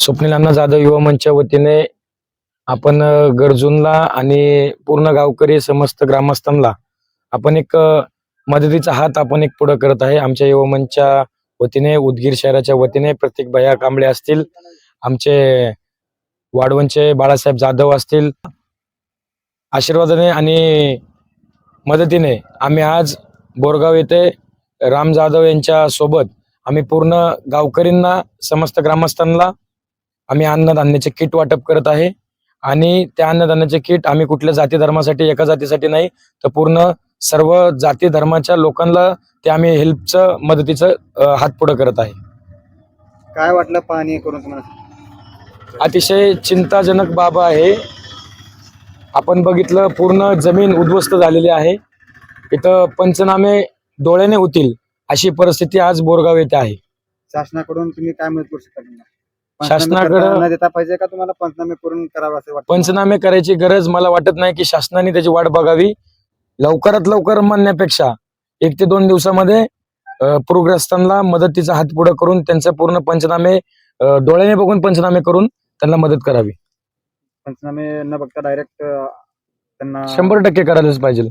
स्वप्नील अण्णा जाधव युवा मंचच्या वतीने आपण गरजूंना आणि पूर्ण गावकरी समस्त ग्रामस्थांना आपण एक मदतीचा हात आपण एक पुढे करत आहे. आमच्या युवा मंचच्या वतीने उदगीर शहराच्या वतीने प्रत्येक भैया कांबळे असतील आमचे वाढवणचे बाळासाहेब जाधव असतील आशीर्वादाने आणि मदतीने आम्ही आज बोरगाव येथे राम जाधव यांच्या सोबत आम्ही पूर्ण गावकरींना समस्त ग्रामस्थांना आम्ही अन्नधान्याचे किट वाटप करत आहे. आणि त्या अन्नधान्याचे किट आम्ही कुठल्या जाती धर्मासाठी एका जातीसाठी नाही तर पूर्ण सर्व जाती धर्माच्या लोकांना ते आम्ही हेल्पचं मदतीचं हात पुढे करत आहे. काय वाटलं पाणी करून तुम्हाला? अतिशय चिंताजनक बाब आहे. आपण बघितलं पूर्ण जमीन उद्ध्वस्त झालेली आहे. इथं पंचनामे डोळ्याने होतील अशी परिस्थिती आज बोरगाव येथे आहे. शासनाकडून तुम्ही काय मदत करू शकता? शासनाकडं- देता पाहिजे का तुम्हाला पंचनामे करावं असं वाटतं? पंचनामे करायची गरज मला वाटत नाही की शासनाने त्याची वाट बघावी. लवकरात लवकर म्हणण्यापेक्षा एक ते दोन दिवसामध्ये पूरग्रस्तांना मदतीचा हात पुढे करून त्यांचे पूर्ण पंचनामे डोळ्याने बघून पंचनामे करून त्यांना मदत करावी. पंचनामे न बघता डायरेक्ट त्यांना शंभर टक्के करायलाच पाहिजे.